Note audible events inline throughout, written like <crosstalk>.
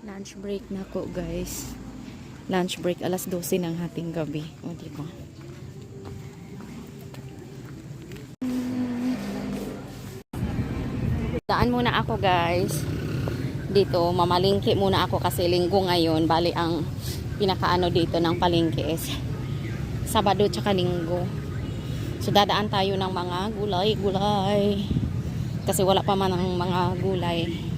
Lunch break na ko, guys. Lunch break alas 12 ng hating gabi. O, di ba? Daan muna ako, guys. Dito, mamalingki muna ako kasi linggo ngayon. Bali, ang pinakaano dito ng palingki is Sabado tsaka linggo. So, dadaan tayo ng mga gulay-gulay. Kasi wala pa man ang mga gulay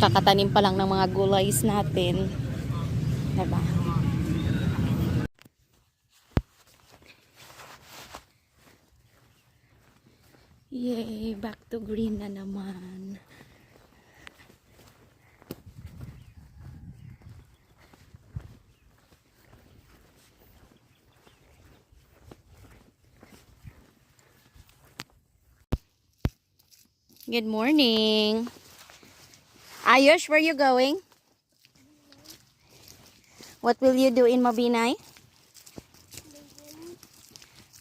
kakatanim pa lang ng mga gulays natin. Diba? Yay! Back to green na naman. Good morning. Ayush, where you going? What will you do in Mabinay?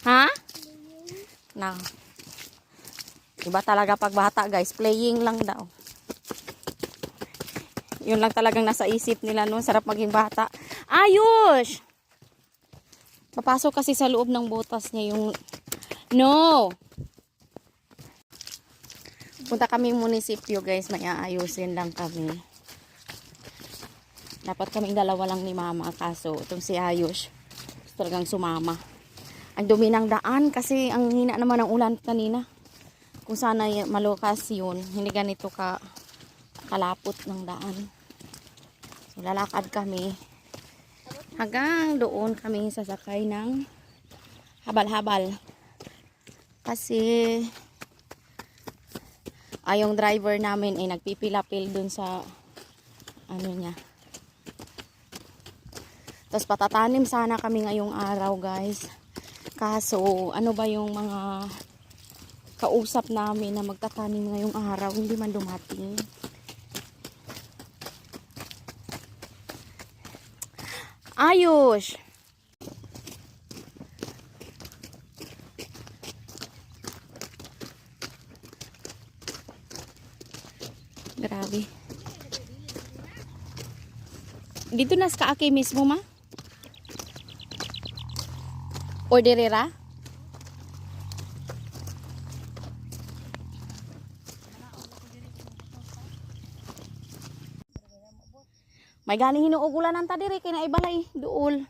Ha? No. Iba talaga pag guys, playing lang daw. Yun lang talagang nasa isip nila noon, sarap maging bata. Ayush! Papasok kasi sa loob ng botas niya yung... No! Punta kami munisipyo guys, may aayusin lang kami. Dapat kaming dalawa lang ni mama, kaso itong si Ayush, talagang sumama. Ang dumi ng daan kasi ang hina naman ng ulan kanina. Kung sana malukas yun, hindi ganito ka kalapot ng daan. So, lalakad kami. Hanggang doon kami sasakay ng habal-habal. Kasi ay yung driver namin ay nagpipilapil dun sa ano niya. Tapos patatanim sana kami ngayong araw guys. Kaso ano ba yung mga kausap namin na magtatanim ngayong araw hindi man dumating. Ayos! Grabe. Dito na sa kaaki mismo, ma? Orderera? May ganing hinuugulan ng tadiri kay na ibalay duol.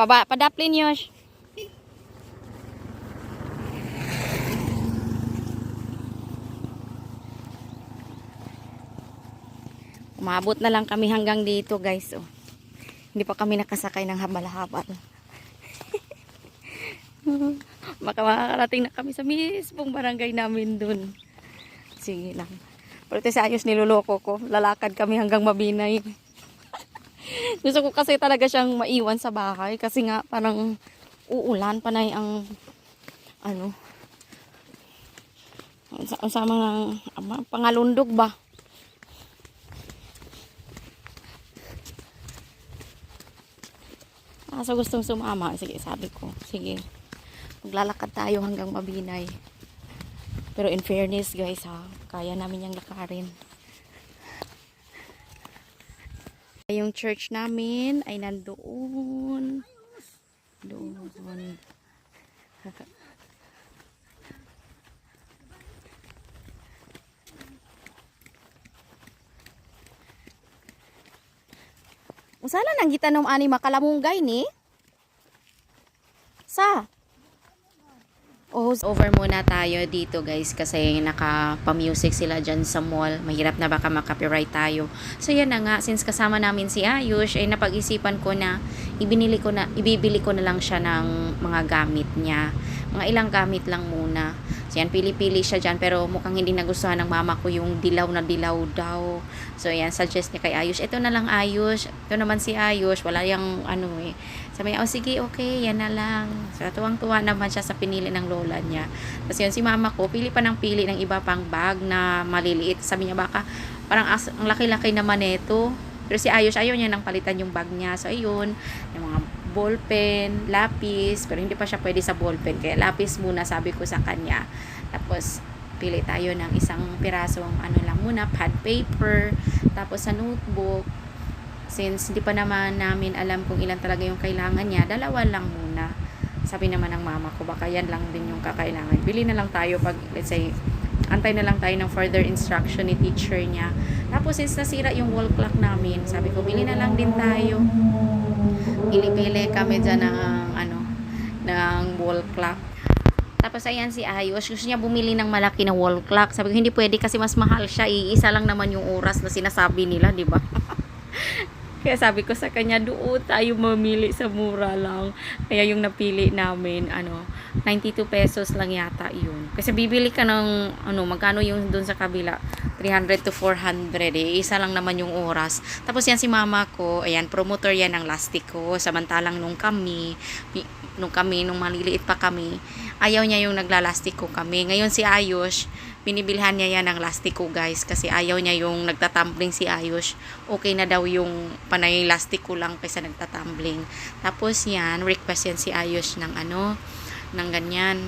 Paba, padaplin Yosh. Umabot na lang kami hanggang dito guys. Oh. Hindi pa kami nakasakay ng habal-habal. <laughs> Maka makakarating na kami sa mismong barangay namin dun. Sige lang. Pero sa ayos niloloko ko. Lalakad kami hanggang mabinay. <laughs> Gusto ko kasi talaga siyang maiwan sa bahay. Kasi nga parang uulan. Panay ang ano. Ang sama ng ama, pangalundog ba? Ah, so gustong sumama. Sige, sabi ko. Sige. Maglalakad tayo hanggang mabinay. Pero in fairness guys ha, kaya namin yung lakarin. Yung church namin ay nandoon. Doon. Usala nang gitanom ani makalamunggay ni. Sa? Oh, over muna tayo dito guys kasi naka-music sila dyan sa mall. Mahirap na baka makapiright tayo. So yan na nga, since kasama namin si Ayush, ay napag-isipan ko na ibinili ko na, ibibili ko na lang siya ng mga gamit niya. Mga ilang gamit lang muna. Yan, pili-pili siya dyan pero mukhang hindi nagustuhan ng mama ko yung dilaw na dilaw daw. So yan, suggest niya kay Ayush. Ito na lang Ayush. Ito naman si Ayush. Wala yung ano eh. Sabi niya, oh sige, okay, yan na lang. So tuwang-tuwa naman siya sa pinili ng lola niya. Tapos yun, si mama ko, pili pa ng pili ng iba pang bag na maliliit. Sabi niya, baka parang as, ang laki-laki naman ito. Pero si Ayush, ayaw niya nang palitan yung bag niya. So ayun, yung mga ballpen, lapis, pero hindi pa siya pwede sa ballpen. Kaya lapis muna sabi ko sa kanya. Tapos, pili tayo ng isang pirasong ano lang muna, pad paper, tapos sa notebook, since hindi pa naman namin alam kung ilan talaga yung kailangan niya, dalawa lang muna. Sabi naman ng mama ko, baka yan lang din yung kakailangan. Bili na lang tayo pag, let's say, antay na lang tayo ng further instruction ni teacher niya. Tapos, since nasira yung wall clock namin, sabi ko, bili na lang din tayo. Pili-pili kami dyan ng, ano, ng wall clock. Tapos ayan si Ayos, gusto niya bumili ng malaki na wall clock. Sabi ko hindi pwede kasi mas mahal siya. Iisa lang naman yung oras na sinasabi nila, 'di ba? <laughs> Kaya sabi ko sa kanya, doon tayo mamili sa mura lang. Kaya yung napili namin, ano, 92 pesos lang yata yun. Kasi bibili ka ng, ano, magkano yung doon sa kabila? 300 to 400 eh. Isa lang naman yung oras. Tapos yan si mama ko, ayan, promoter yan ng lastiko. Samantalang nung kami, nung kami, nung maliliit pa kami, ayaw niya yung naglalastiko kami. Ngayon si Ayush, binibilhan niya yan ng lastiko guys kasi ayaw niya yung nagtatumbling si Ayush. Okay na daw yung panay lastiko lang kaysa nagtatumbling. Tapos yan, request yan si Ayush ng ano, ng ganyan,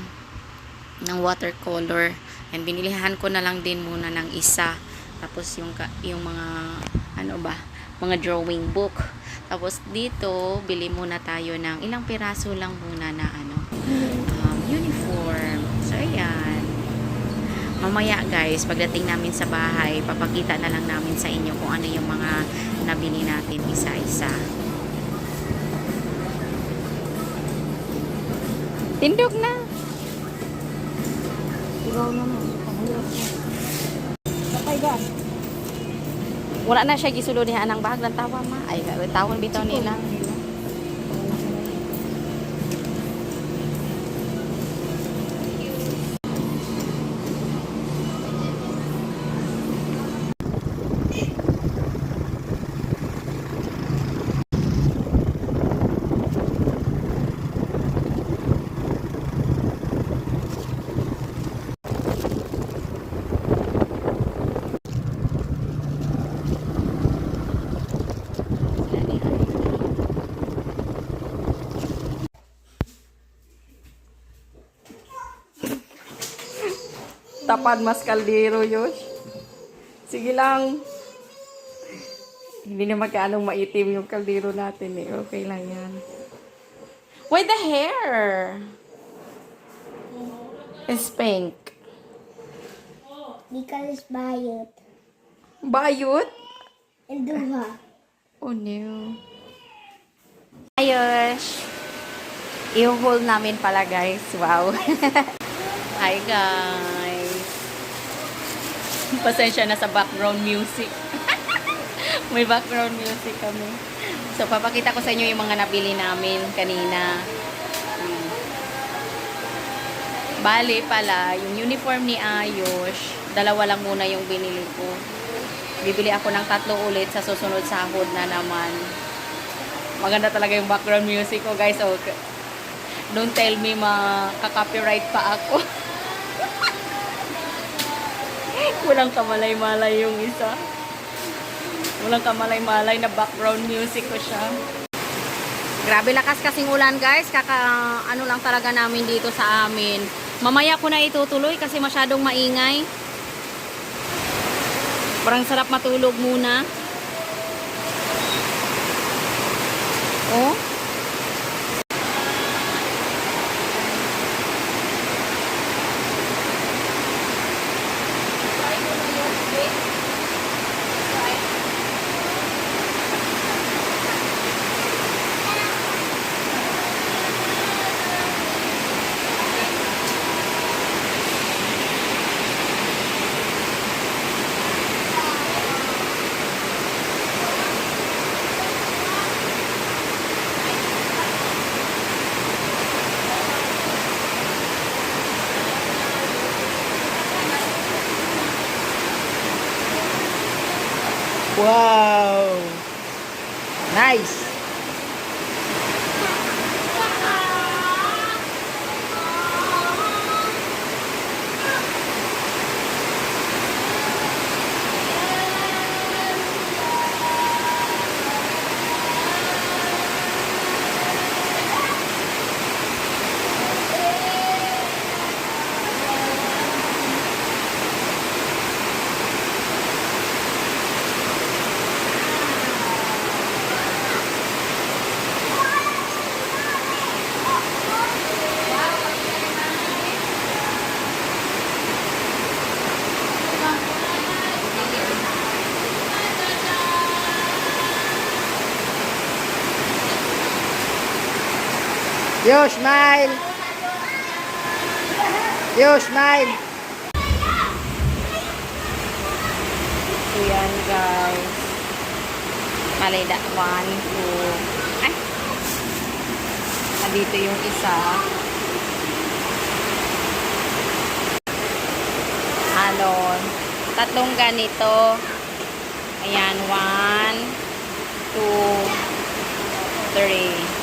ng watercolor. And binilihan ko na lang din muna ng isa. Tapos yung, yung mga, ano ba, mga drawing book. Tapos dito, bili muna tayo ng ilang piraso lang muna na ano, Mamaya guys, pagdating namin sa bahay, papakita na lang namin sa inyo kung ano yung mga nabili natin isa-isa. Tindog na. Naman. Pahirap mo. Wala na siya gisulo diha ng bahag ng tawa ma. Ay, tawon bitaw nila. Tapad mas kaldero, Yosh. Sige lang. Hindi naman kaanong maitim yung kaldero natin eh. Okay lang yan. Why the hair? It's pink. Because bayot. Bayot? And duha. Oh no. Ayos. I-hold namin pala guys. Wow. <laughs> Hi guys. <laughs> Pasensya na sa background music. <laughs> May background music kami. So, papakita ko sa inyo yung mga nabili namin kanina. Hmm. Bali pala, yung uniform ni Ayush, dalawa lang muna yung binili ko. Bibili ako ng tatlo ulit sa susunod sahod na naman. Maganda talaga yung background music ko, guys. K- don't tell me makaka-copyright pa ako. <laughs> Walang kamalay-malay yung isa. Walang kamalay-malay na background music ko siya. Grabe lakas kasing ulan guys. Kaka ano lang talaga namin dito sa amin. Mamaya ko na itutuloy kasi masyadong maingay. Parang sarap matulog muna. Nice. Yo, smile! Yo, smile! So yan guys. Malida, one, two. Ay! Nandito yung isa. Alon. Tatlong ganito. Ayan, one, two, three.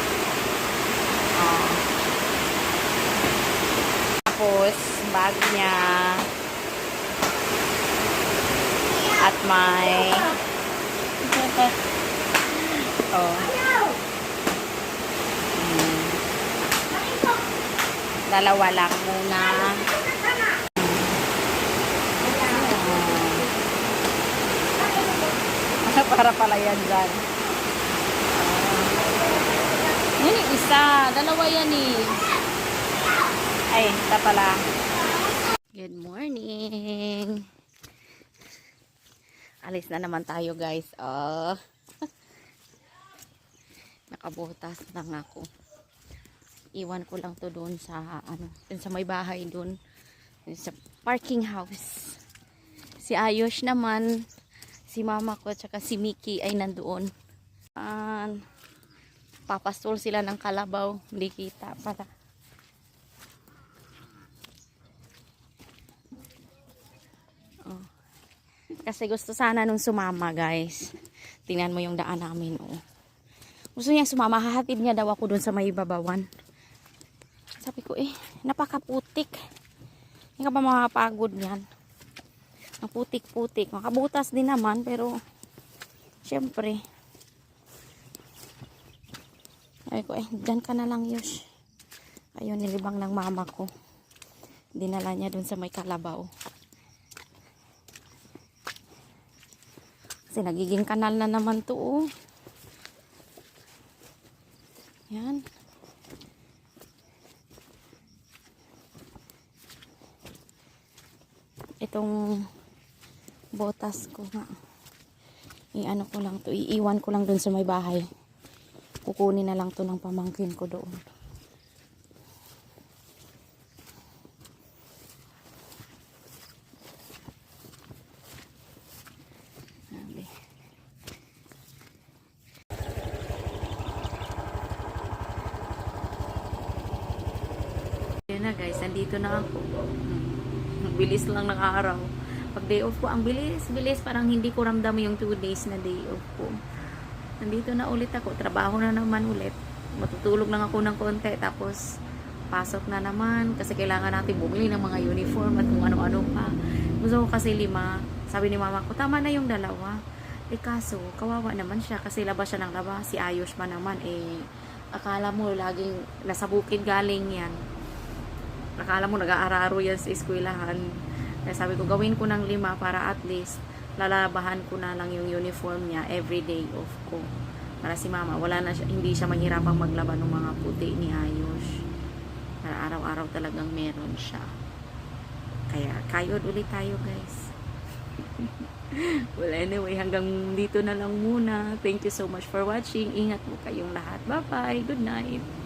Tapos, bag niya. At may... oh. Mm. Dalawa lang muna. Ah. <laughs> Para pala yan dyan. Yan yung isa. Dalawa yan eh. Ay, ito pala. Good morning. Alis na naman tayo guys. Oh. <laughs> Nakabutas lang ako. Iwan ko lang to doon sa ano, dun sa may bahay doon. Sa parking house. Si Ayos naman, si mama ko at saka si Mickey ay nandoon. Ah, papastol sila ng kalabaw. Hindi kita pala. Kasi gusto sana nung sumama, guys. Tingnan mo yung daan namin, oh. Gusto niya sumama, hahatid niya daw ako dun sa may babawan. Sabi ko, eh, napakaputik. Hindi ka ba makapagod niyan? Ang putik-putik. Makabutas din naman, pero, syempre. Sabi ko, eh, dyan ka na lang, Yush. Ayun, nilibang ng mama ko. Dinala niya dun sa may kalabaw. Kasi nagiging kanal na naman to, oh. Yan. Itong botas ko nga. I-ano ko lang to, iiwan ko lang dun sa may bahay. Kukunin na lang to ng pamangkin ko doon. Sabi. Yun na guys, nandito na ako. Hmm. Ang bilis lang ng araw. Pag day off ko, ang bilis, bilis. Parang hindi ko ramdam yung 2 days na day off ko. Nandito na ulit ako. Trabaho na naman ulit. Matutulog lang ako ng konti. Tapos, pasok na naman. Kasi kailangan natin bumili ng mga uniform at kung ano-ano pa. Gusto ko kasi lima. Sabi ni mama ko, tama na yung dalawa. Eh kaso, kawawa naman siya kasi labas siya ng labas. Si Ayos pa naman, eh, akala mo laging nasa bukid galing yan. Akala mo nag-aararo yan sa eskwelahan. Kaya sabi ko, gawin ko ng lima para at least lalabahan ko na lang yung uniform niya every day off ko. Para si mama, wala na siya, hindi siya mahirapang maglaban ng mga puti ni Ayos. Para araw-araw talagang meron siya. Kaya, kayod ulit tayo guys. <laughs> well, anyway, hanggang dito na lang muna. Thank you so much for watching. Ingat mo kayong lahat. Bye-bye. Good night.